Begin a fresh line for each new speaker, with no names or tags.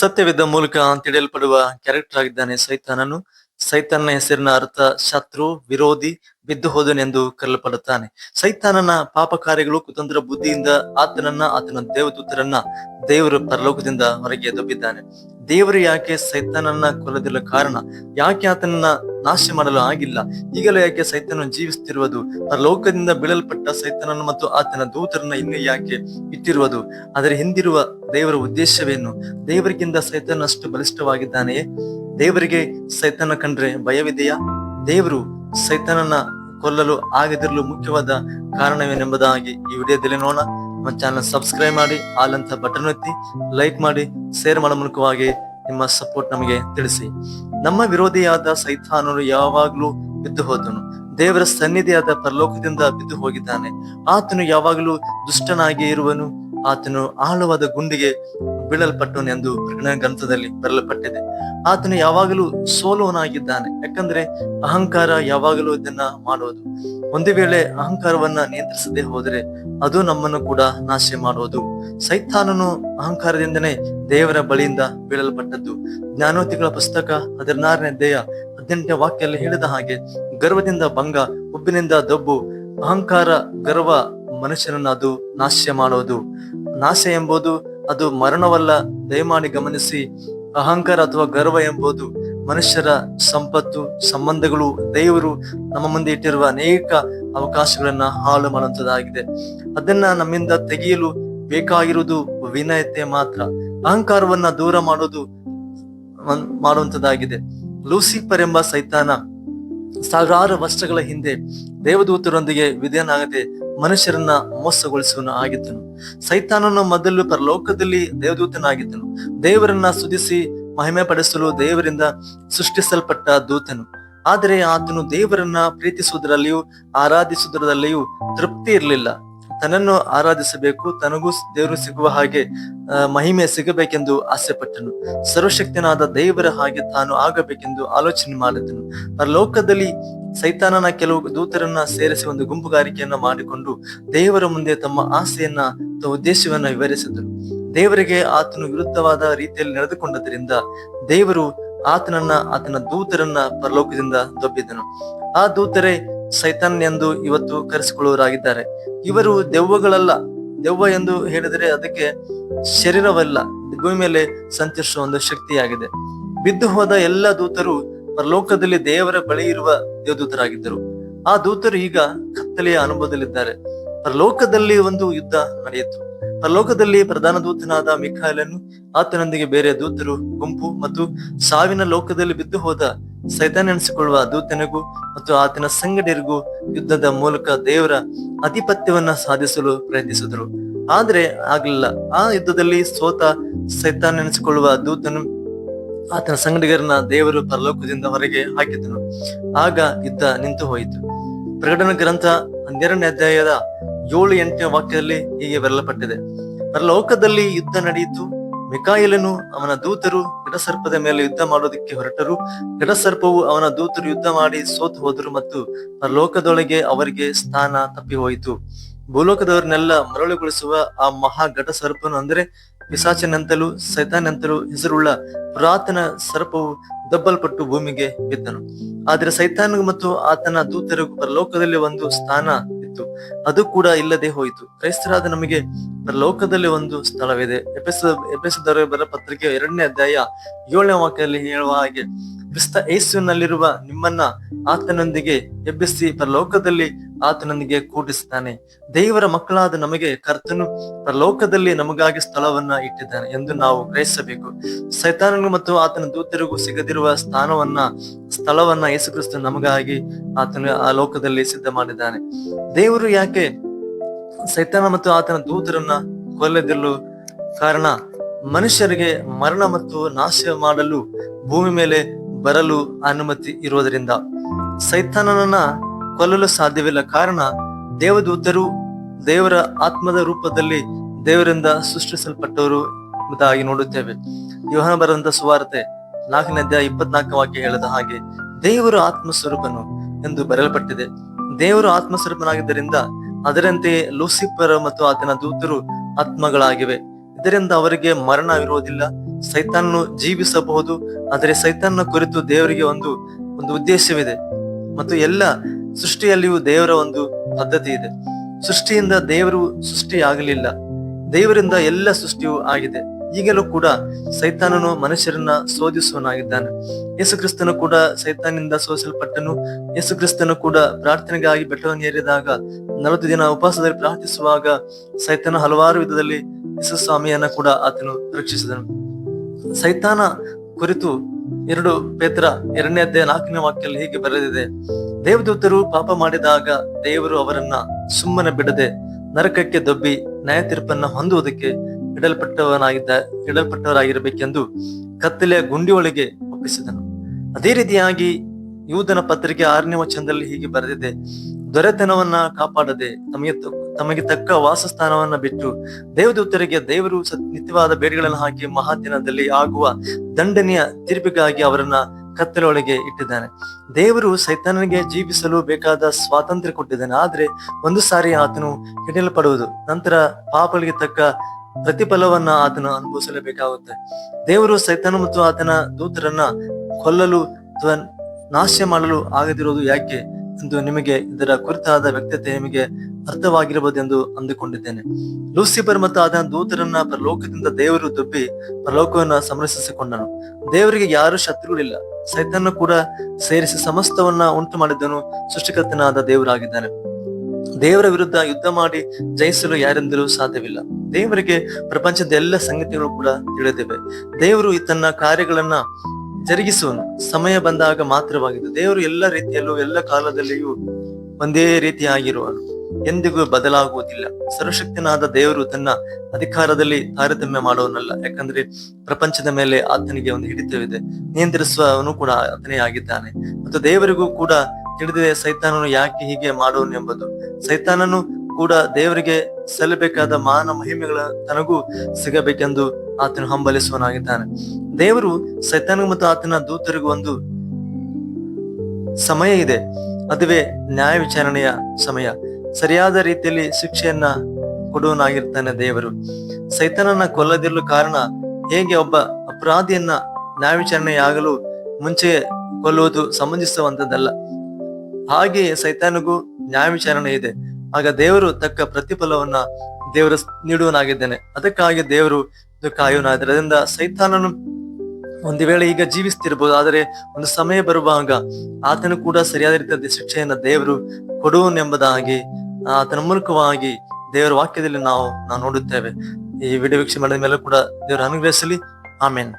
ಸತ್ಯವಿದ್ದ ಮೂಲಕ ತಿಳಿಯಲ್ಪಡುವ ಕ್ಯಾರೆಕ್ಟರ್ ಆಗಿದ್ದಾನೆ ಸೈತಾನನು ಸೈತಾನನ ಹೆಸರಿನ ಅರ್ಥ ಶತ್ರು ವಿರೋಧಿ ಬಿದ್ದು ಹೋದನೆಂದು ಕರೆಯಲ್ಪಡುತ್ತಾನೆ ಸೈತಾನನ ಪಾಪ ಕಾರ್ಯಗಳು ಕುತಂತ್ರ ಬುದ್ಧಿಯಿಂದ ಆತನನ್ನ ಆತನ ದೇವದೂತರನ್ನ ದೇವರು ಪರಲೋಕದಿಂದ ಹೊರಗೆ ದೊಬ್ಬಿದ್ದಾನೆ ದೇವರು ಯಾಕೆ ಸೈತಾನನ್ನ ಕೊಲ್ಲದಿರಲು ಕಾರಣ ಯಾಕೆ ಆತನನ್ನ ನಾಶ ಮಾಡಲು ಆಗಿಲ್ಲ ಈಗಲೂ ಯಾಕೆ ಸೈತಾನ ಜೀವಿಸುತ್ತಿರುವುದು ಪರಲೋಕದಿಂದ ಬೀಳಲ್ಪಟ್ಟ ಸೈತನನ್ನು ಮತ್ತು ಆತನ ದೂತರನ್ನ ಇನ್ನೂ ಯಾಕೆ ಇಟ್ಟಿರುವುದು ಅದರ ಹಿಂದಿರುವ ದೇವರ ಉದ್ದೇಶವೇನು ದೇವರಿಗಿಂತ ಸೈತಾನ ಅಷ್ಟು ಬಲಿಷ್ಠವಾಗಿದ್ದಾನೆಯೇ ದೇವರಿಗೆ ಸೈತನ ಕಂಡ್ರೆ ಭಯವಿದೆಯಾ ದೇವರು ಸೈತಾನನ ಕೊಲ್ಲಲು ಆಗದಿರಲು ಮುಖ್ಯವಾದ ಕಾರಣವೇನೆಂಬುದಾಗಿ ಈ ವಿಡಿಯೋದಲ್ಲಿ ನೋಡೋಣ ನಮ್ಮ ಚಾನಲ್ ಸಬ್ಸ್ಕ್ರೈಬ್ ಮಾಡಿ ಆಲಂತ ಬಟನ್ ಒತ್ತಿ ಲೈಕ್ ಮಾಡಿ ಶೇರ್ ಮಾಡೋ ಮೂಲಕವಾಗಿ ನಿಮ್ಮ ಸಪೋರ್ಟ್ ನಮಗೆ ತಿಳಿಸಿ ನಮ್ಮ ವಿರೋಧಿಯಾದ ಸೈತಾನನು ಯಾವಾಗಲೂ ಬಿದ್ದು ಹೋದನು ದೇವರ ಸನ್ನಿಧಿಯಾದ ಪರಲೋಕದಿಂದ ಬಿದ್ದು ಹೋಗಿದ್ದಾನೆ ಆತನು ಯಾವಾಗಲೂ ದುಷ್ಟನಾಗಿ ಇರುವನು ಆತನು ಆಳವಾದ ಗುಂಡಿಗೆ ಬೀಳಲ್ಪಟ್ಟನು ಪ್ರಜ್ಞಾ ಗ್ರಂಥದಲ್ಲಿ ಬರಲ್ಪಟ್ಟಿದೆ ಆತನು ಯಾವಾಗಲೂ ಸೋಲುವನಾಗಿದ್ದಾನೆ ಯಾಕಂದ್ರೆ ಅಹಂಕಾರ ಯಾವಾಗಲೂ ಇದನ್ನ ಮಾಡುವುದು ಒಂದು ವೇಳೆ ಅಹಂಕಾರವನ್ನ ನಿಯಂತ್ರಿಸದೆ ಹೋದರೆ ಅದು ನಮ್ಮನ್ನು ಕೂಡ ನಾಶ ಮಾಡುವುದು ಸೈತಾನನು ಅಹಂಕಾರದಿಂದನೇ ದೇವರ ಬಳಿಯಿಂದ ಬೀಳಲ್ಪಟ್ಟದ್ದು ಜ್ಞಾನೋತಿಗಳ ಪುಸ್ತಕ ಹದಿನಾರನೇ ದೇಹ ಹದಿನೆಂಟನೇ ವಾಕ್ಯಲ್ಲಿ ಹೇಳಿದ ಹಾಗೆ ಗರ್ವದಿಂದ ಭಂಗ ಉಬ್ಬಿನಿಂದ ದಬ್ಬು ಅಹಂಕಾರ ಗರ್ವ ಮನುಷ್ಯನನ್ನ ಅದು ನಾಶ ಮಾಡುವುದು ನಾಶ ಎಂಬುದು ಅದು ಮರಣವಲ್ಲ ದಯಮಾಡಿ ಗಮನಿಸಿ ಅಹಂಕಾರ ಅಥವಾ ಗರ್ವ ಎಂಬುದು ಮನುಷ್ಯರ ಸಂಪತ್ತು ಸಂಬಂಧಗಳು ದೇವರು ನಮ್ಮ ಮುಂದೆ ಇಟ್ಟಿರುವ ಅನೇಕ ಅವಕಾಶಗಳನ್ನ ಹಾಳು ಮಾಡುವಂತದ್ದಾಗಿದೆ ಅದನ್ನ ನಮ್ಮಿಂದ ತೆಗೆಯಲು ಬೇಕಾಗಿರುವುದು ವಿನಯತೆ ಮಾತ್ರ ಅಹಂಕಾರವನ್ನ ದೂರ ಮಾಡುವುದು ಮಾಡುವಂತದ್ದಾಗಿದೆ ಲೂಸಿಫರ್ ಎಂಬ ಸೈತಾನ ಸಾವಿರಾರು ವರ್ಷಗಳ ಹಿಂದೆ ದೇವದೂತರೊಂದಿಗೆ ವಿಧೇಯನಾಗದೆ ಮನುಷ್ಯರನ್ನ ಮೋಸಗೊಳಿಸುವನು ಆಗಿದ್ದನು ಸೈತಾನನ ಮೊದಲು ಪರಲೋಕದಲ್ಲಿ ದೇವದೂತನಾಗಿದ್ದನು ದೇವರನ್ನ ಸುದಿಸಿ ಮಹಿಮೆ ಪಡಿಸಲು ದೇವರಿಂದ ಸೃಷ್ಟಿಸಲ್ಪಟ್ಟ ದೂತನು ಆದರೆ ಆತನು ದೇವರನ್ನ ಪ್ರೀತಿಸುವುದರಲ್ಲಿಯೂ ಆರಾಧಿಸುವುದರಲ್ಲಿಯೂ ತೃಪ್ತಿ ಇರಲಿಲ್ಲ ತನ್ನನ್ನು ಆರಾಧಿಸಬೇಕು ತನಗೂ ದೇವರು ಸಿಗುವ ಹಾಗೆ ಮಹಿಮೆ ಸಿಗಬೇಕೆಂದು ಆಸೆ ಪಟ್ಟನು ಸರ್ವಶಕ್ತನಾದ ದೇವರ ಹಾಗೆ ತಾನು ಆಗಬೇಕೆಂದು ಆಲೋಚನೆ ಮಾಡಿದನು ಪರಲೋಕದಲ್ಲಿ ಸೈತಾನನ ಕೆಲವು ದೂತರನ್ನ ಸೇರಿಸಿ ಒಂದು ಗುಂಪುಗಾರಿಕೆಯನ್ನ ಮಾಡಿಕೊಂಡು ದೇವರ ಮುಂದೆ ತಮ್ಮ ಆಸೆಯನ್ನ ಉದ್ದೇಶವನ್ನ ವಿವರಿಸಿದರು ದೇವರಿಗೆ ಆತನು ವಿರುದ್ಧವಾದ ರೀತಿಯಲ್ಲಿ ನಡೆದುಕೊಂಡದರಿಂದ ದೇವರು ಆತನನ್ನ ಆತನ ದೂತರನ್ನ ಪರಲೋಕದಿಂದ ದೊಬ್ಬಿದನು ಆ ದೂತರೇ ಸೈತಾನ್ ಎಂದು ಇವತ್ತು ಕರೆಸಿಕೊಳ್ಳುವರಾಗಿದ್ದಾರೆ ಇವರು ದೆವ್ವಗಳಲ್ಲ ದೆವ್ವ ಎಂದು ಹೇಳಿದರೆ ಅದಕ್ಕೆ ಶರೀರವಲ್ಲ ಭೂಮಿ ಮೇಲೆ ಸಂಚರಿಸುವ ಒಂದು ಶಕ್ತಿಯಾಗಿದೆ ಬಿದ್ದು ಹೋದ ಎಲ್ಲ ದೂತರು ಪರಲೋಕದಲ್ಲಿ ದೇವರ ಬಳಿ ಇರುವ ದೇವದೂತರಾಗಿದ್ದರು ಆ ದೂತರು ಈಗ ಕತ್ತಲೆಯ ಅನುಭವದಲ್ಲಿದ್ದಾರೆ ಪರಲೋಕದಲ್ಲಿ ಒಂದು ಯುದ್ಧ ನಡೆಯಿತು ಪರಲೋಕದಲ್ಲಿ ಪ್ರಧಾನ ದೂತನಾದ ಮಿಖಾಯಲನ್ನು ಆತನೊಂದಿಗೆ ಬೇರೆ ದೂತರು ಗುಂಪು ಮತ್ತು ಸಾವಿನ ಲೋಕದಲ್ಲಿ ಬಿದ್ದು ಹೋದ ನೆನೆಸಿಕೊಳ್ಳುವ ದೂತನಿಗೂ ಮತ್ತು ಆತನ ಸಂಗಡಿಯರಿಗೂ ಯುದ್ಧದ ಮೂಲಕ ದೇವರ ಆಧಿಪತ್ಯವನ್ನ ಸಾಧಿಸಲು ಪ್ರಯತ್ನಿಸಿದರು ಆದರೆ ಆಗಲಿಲ್ಲ ಆ ಯುದ್ಧದಲ್ಲಿ ಸೋತ ಎನಿಸಿಕೊಳ್ಳುವ ದೂತನು ಆತನ ಸಂಗಡಿಗರನ್ನ ದೇವರು ಪರಲೋಕದಿಂದ ಹೊರಗೆ ಹಾಕಿದನು ಆಗ ಯುದ್ಧ ನಿಂತು ಹೋಯಿತು ಪ್ರಕಟಣ ಗ್ರಂಥ ಹನ್ನೆರಡನೇ ಅಧ್ಯಾಯದ ಏಳು ಎಂಟನೇ ವಾಕ್ಯದಲ್ಲಿ ಹೀಗೆ ಬರಲ್ಪಟ್ಟಿದೆ ಪರಲೋಕದಲ್ಲಿ ಯುದ್ಧ ನಡೆಯಿತು ಮಿಕಾಯಿಲನು ಅವನ ದೂತರು ಘಟಸರ್ಪದ ಮೇಲೆ ಯುದ್ಧ ಮಾಡೋದಕ್ಕೆ ಹೊರಟರು ಘಟಸರ್ಪವು ಅವನ ದೂತರು ಯುದ್ಧ ಮಾಡಿ ಸೋತು ಹೋದರು ಮತ್ತು ಪರಲೋಕದೊಳಗೆ ಅವರಿಗೆ ಸ್ಥಾನ ತಪ್ಪಿ ಹೋಯಿತು ಭೂಲೋಕದವರನ್ನೆಲ್ಲ ಮರಳುಗೊಳಿಸುವ ಆ ಮಹಾ ಘಟ ಸರ್ಪನು ಅಂದರೆ ಪಿಸಾಚನಂತಲೂ ಸೈತಾನಂತಲೂ ಹೆಸರುಳ್ಳ ಪುರಾತನ ಸರ್ಪವು ದಬ್ಬಲ್ಪಟ್ಟು ಭೂಮಿಗೆ ಬಿದ್ದನು ಆದರೆ ಸೈತಾನ್ ಮತ್ತು ಆತನ ದೂತರಿಗೂ ಪರಲೋಕದಲ್ಲಿ ಒಂದು ಸ್ಥಾನ ಅದು ಕೂಡ ಇಲ್ಲದೆ ಹೋಯಿತು ಕ್ರೈಸ್ತರಾದ ನಮಗೆ ಲೋಕದಲ್ಲಿ ಒಂದು ಸ್ಥಳವಿದೆ ಎಪಿಸೋದ್ ಎಪಿಸೋದ್ ಬರ ಪತ್ರಿಕೆ ಎರಡನೇ ಅಧ್ಯಾಯ ಏಳನೇ ವಾಕ್ಯದಲ್ಲಿ ಹೇಳುವ ಹಾಗೆ ಕ್ರಿಸ್ತ ಯೇಸುವಿನಲ್ಲಿರುವ ನಿಮ್ಮನ್ನ ಆತನೊಂದಿಗೆ ಎಬ್ಬಿಸಿ ಪರಲೋಕದಲ್ಲಿ ಆತನೊಂದಿಗೆ ಕೂಡಿಸುತ್ತಾನೆ ದೇವರ ಮಕ್ಕಳಾದ ನಮಗೆ ಕರ್ತನು ಪ್ರಲೋಕದಲ್ಲಿ ನಮಗಾಗಿ ಸ್ಥಳವನ್ನ ಇಟ್ಟಿದ್ದಾನೆ ಎಂದು ನಾವು ಗ್ರಹಿಸಬೇಕು ಸೈತಾನನಿಗೂ ಮತ್ತು ಆತನ ದೂತರಿಗೂ ಸಿಗದಿರುವ ಸ್ಥಾನವನ್ನ ಸ್ಥಳವನ್ನ ಯೇಸುಕ್ರಿಸ್ತ ನಮಗಾಗಿ ಆತನ ಆ ಲೋಕದಲ್ಲಿ ಸಿದ್ಧ ಮಾಡಿದ್ದಾನೆ ದೇವರು ಯಾಕೆ ಸೈತಾನ ಮತ್ತು ಆತನ ದೂತರನ್ನ ಕೊಲ್ಲದಿರಲು ಕಾರಣ ಮನುಷ್ಯರಿಗೆ ಮರಣ ಮತ್ತು ನಾಶ ಮಾಡಲು ಭೂಮಿ ಮೇಲೆ ಬರಲು ಅನುಮತಿ ಇರುವುದರಿಂದ ಸೈತಾನನನ್ನ ಕೊಲ್ಲಲು ಸಾಧ್ಯವಿಲ್ಲ ಕಾರಣ ದೇವದೂತರು ದೇವರ ಆತ್ಮದ ರೂಪದಲ್ಲಿ ದೇವರಿಂದ ಸೃಷ್ಟಿಸಲ್ಪಟ್ಟವರು ಎಂಬುದಾಗಿ ನೋಡುತ್ತೇವೆ ಯೋಹನ ಬರೆದಂತ ಸುವಾರ್ತೆ ನಾಲ್ಕನೇ ಇಪ್ಪತ್ನಾಲ್ಕ ವಾಕ್ಯ ಹೇಳದ ಹಾಗೆ ದೇವರು ಸ್ವರೂಪನು ಎಂದು ಬರೆಯಲ್ಪಟ್ಟಿದೆ ದೇವರು ಸ್ವರೂಪನಾಗಿದ್ದರಿಂದ ಅದರಂತೆಯೇ ಲೂಸಿಫರ್ ಮತ್ತು ಆತನ ದೂತರು ಆತ್ಮಗಳಾಗಿವೆ ಇದರಿಂದ ಅವರಿಗೆ ಮರಣವಿರುವುದಿಲ್ಲ ಸೈತಾನನ್ನು ಜೀವಿಸಬಹುದು ಆದರೆ ಸೈತಾನ ಕುರಿತು ದೇವರಿಗೆ ಒಂದು ಒಂದು ಉದ್ದೇಶವಿದೆ ಮತ್ತು ಎಲ್ಲ ಸೃಷ್ಟಿಯಲ್ಲಿಯೂ ದೇವರ ಒಂದು ಪದ್ಧತಿ ಇದೆ ಸೃಷ್ಟಿಯಿಂದ ದೇವರು ಸೃಷ್ಟಿ ಆಗಲಿಲ್ಲ ದೇವರಿಂದ ಎಲ್ಲ ಸೃಷ್ಟಿಯೂ ಆಗಿದೆ ಈಗಲೂ ಕೂಡ ಸೈತಾನನು ಮನುಷ್ಯರನ್ನ ಯೇಸು ಕ್ರಿಸ್ತನು ಕೂಡ ಸೈತಾನಿಂದ ಸೋಸಲ್ಪಟ್ಟನು ಕ್ರಿಸ್ತನು ಕೂಡ ಪ್ರಾರ್ಥನೆಗಾಗಿ ಬೆಟ್ಟವನ್ನು ಏರಿದಾಗ ನಲವತ್ತು ದಿನ ಉಪವಾಸದಲ್ಲಿ ಪ್ರಾರ್ಥಿಸುವಾಗ ಸೈತಾನ ಹಲವಾರು ವಿಧದಲ್ಲಿ ಯೇಸು ಸ್ವಾಮಿಯನ್ನ ಕೂಡ ಆತನು ರಕ್ಷಿಸಿದನು ಸೈತಾನ ಕುರಿತು ಎರಡು ಪೇತ್ರ ಎರಡನೇ ಅಧ್ಯಾಯ ನಾಲ್ಕನೇ ವಾಕ್ಯದಲ್ಲಿ ಹೀಗೆ ಬರೆದಿದೆ ದೇವದೂತರು ಪಾಪ ಮಾಡಿದಾಗ ದೇವರು ಅವರನ್ನ ಸುಮ್ಮನೆ ಬಿಡದೆ ನರಕಕ್ಕೆ ದೊಬ್ಬಿ ನ್ಯಾಯ ತೀರ್ಪನ್ನ ಹೊಂದುವುದಕ್ಕೆ ಇಡಲ್ಪಟ್ಟವನಾಗಿದ್ದ ಇಡಲ್ಪಟ್ಟವರಾಗಿರಬೇಕೆಂದು ಕತ್ತಲೆಯ ಗುಂಡಿಯೊಳಗೆ ಒಪ್ಪಿಸಿದನು ಅದೇ ರೀತಿಯಾಗಿ ಯೂದನ ಪತ್ರಿಕೆ ಆರನೇ ವಚನದಲ್ಲಿ ಹೀಗೆ ಬರೆದಿದೆ ದೊರೆತನವನ್ನ ಕಾಪಾಡದೆ ತಮಗೆ ತಮಗೆ ತಕ್ಕ ವಾಸಸ್ಥಾನವನ್ನ ಬಿಟ್ಟು ದೇವದೂತರಿಗೆ ದೇವರು ನಿತ್ಯವಾದ ಬೇಡಿಗಳನ್ನು ಹಾಕಿ ಮಹಾದಿನದಲ್ಲಿ ಆಗುವ ದಂಡನೆಯ ತೀರ್ಪಿಗಾಗಿ ಅವರನ್ನ ಕತ್ತಲೊಳಗೆ ಇಟ್ಟಿದ್ದಾನೆ ದೇವರು ಸೈತಾನನಿಗೆ ಜೀವಿಸಲು ಬೇಕಾದ ಸ್ವಾತಂತ್ರ್ಯ ಕೊಟ್ಟಿದ್ದಾನೆ ಆದ್ರೆ ಒಂದು ಸಾರಿ ಆತನು ಹಿಡಿಯಲ್ಪಡುವುದು ನಂತರ ಪಾಪಗಳಿಗೆ ತಕ್ಕ ಪ್ರತಿಫಲವನ್ನ ಆತನು ಅನುಭವಿಸಲೇಬೇಕಾಗುತ್ತೆ ದೇವರು ಸೈತಾನ ಮತ್ತು ಆತನ ದೂತರನ್ನ ಕೊಲ್ಲಲು ನಾಶ ಮಾಡಲು ಆಗದಿರುವುದು ಯಾಕೆ ಎಂದು ನಿಮಗೆ ಇದರ ಕುರಿತಾದ ವ್ಯಕ್ತತೆ ನಿಮಗೆ ಅರ್ಥವಾಗಿರಬಹುದು ಎಂದು ಅಂದುಕೊಂಡಿದ್ದೇನೆ ಲೂಸಿಫರ್ ಮತ್ತು ಆದ ದೂತರನ್ನ ಪ್ರಲೋಕದಿಂದ ದೇವರು ದುಬ್ಬಿ ಪ್ರಲೋಕವನ್ನ ಸಂರಕ್ಷಿಸಿಕೊಂಡನು ದೇವರಿಗೆ ಯಾರು ಶತ್ರುಗಳಿಲ್ಲ ಸೈತನ್ನು ಕೂಡ ಸೇರಿಸಿ ಸಮಸ್ತವನ್ನ ಉಂಟು ಮಾಡಿದ್ದನು ಸೃಷ್ಟಿಕರ್ತನಾದ ದೇವರಾಗಿದ್ದಾನೆ ದೇವರ ವಿರುದ್ಧ ಯುದ್ಧ ಮಾಡಿ ಜಯಿಸಲು ಯಾರೆಂದರೂ ಸಾಧ್ಯವಿಲ್ಲ ದೇವರಿಗೆ ಪ್ರಪಂಚದ ಎಲ್ಲ ಸಂಗತಿಗಳು ಕೂಡ ತಿಳಿದಿವೆ ದೇವರು ತನ್ನ ಕಾರ್ಯಗಳನ್ನ ಜರುಗಿಸುವ ಸಮಯ ಬಂದಾಗ ಮಾತ್ರವಾಗಿದ್ದು ದೇವರು ಎಲ್ಲ ರೀತಿಯಲ್ಲೂ ಎಲ್ಲ ಕಾಲದಲ್ಲಿಯೂ ಒಂದೇ ರೀತಿಯಾಗಿರುವನು ಎಂದಿಗೂ ಬದಲಾಗುವುದಿಲ್ಲ ಸರ್ವಶಕ್ತನಾದ ದೇವರು ತನ್ನ ಅಧಿಕಾರದಲ್ಲಿ ತಾರತಮ್ಯ ಮಾಡುವನಲ್ಲ ಯಾಕಂದ್ರೆ ಪ್ರಪಂಚದ ಮೇಲೆ ಆತನಿಗೆ ಒಂದು ಹಿಡಿತವಿದೆ ನಿಯಂತ್ರಿಸುವವನು ಕೂಡ ಆತನೇ ಆಗಿದ್ದಾನೆ ಮತ್ತು ದೇವರಿಗೂ ಕೂಡ ತಿಳಿದಿದೆ ಸೈತಾನನು ಯಾಕೆ ಹೀಗೆ ಮಾಡುವನು ಎಂಬುದು ಸೈತಾನನು ಕೂಡ ದೇವರಿಗೆ ಸಲ್ಲಬೇಕಾದ ಮಾನ ಮಹಿಮೆಗಳ ತನಗೂ ಸಿಗಬೇಕೆಂದು ಆತನು ಹಂಬಲಿಸುವನಾಗಿದ್ದಾನೆ ದೇವರು ಸೈತಾನ ಮತ್ತು ಆತನ ದೂತರಿಗೂ ಒಂದು ಸಮಯ ಇದೆ ಅದುವೇ ನ್ಯಾಯ ವಿಚಾರಣೆಯ ಸಮಯ ಸರಿಯಾದ ರೀತಿಯಲ್ಲಿ ಶಿಕ್ಷೆಯನ್ನ ಕೊಡುವನಾಗಿರ್ತಾನೆ ದೇವರು ಸೈತಾನನ ಕೊಲ್ಲದಿರಲು ಕಾರಣ ಹೇಗೆ ಒಬ್ಬ ಅಪರಾಧಿಯನ್ನ ನ್ಯಾಯ ವಿಚಾರಣೆಯಾಗಲು ಮುಂಚೆ ಕೊಲ್ಲುವುದು ಸಮಂಜಿಸುವಂತದ್ದಲ್ಲ ಹಾಗೆಯೇ ಸೈತಾನಿಗೂ ನ್ಯಾಯ ವಿಚಾರಣೆ ಇದೆ ಆಗ ದೇವರು ತಕ್ಕ ಪ್ರತಿಫಲವನ್ನ ದೇವರು ನೀಡುವನಾಗಿದ್ದೇನೆ ಅದಕ್ಕಾಗಿ ದೇವರು ಕಾಯುವನಾದ್ರೆ ಅದರಿಂದ ಸೈತಾನನು ಒಂದು ವೇಳೆ ಈಗ ಜೀವಿಸ್ತಿರ್ಬೋದು ಆದರೆ ಒಂದು ಸಮಯ ಬರುವಾಗ ಆತನು ಕೂಡ ಸರಿಯಾದ ರೀತಿಯ ಶಿಕ್ಷೆಯನ್ನ ದೇವರು ಕೊಡುವನೆಂಬುದಾಗಿ ಆತನ ಮೂಲಕವಾಗಿ ದೇವರ ವಾಕ್ಯದಲ್ಲಿ ನಾವು ನಾವು ನೋಡುತ್ತೇವೆ ಈ ವಿಡಿಯೋ ವೀಕ್ಷಣೆ ಮಾಡಿದ ಮೇಲೆ ಕೂಡ ದೇವರು ಅನುಗ್ರಹಿಸಲಿ ಆಮೇನ್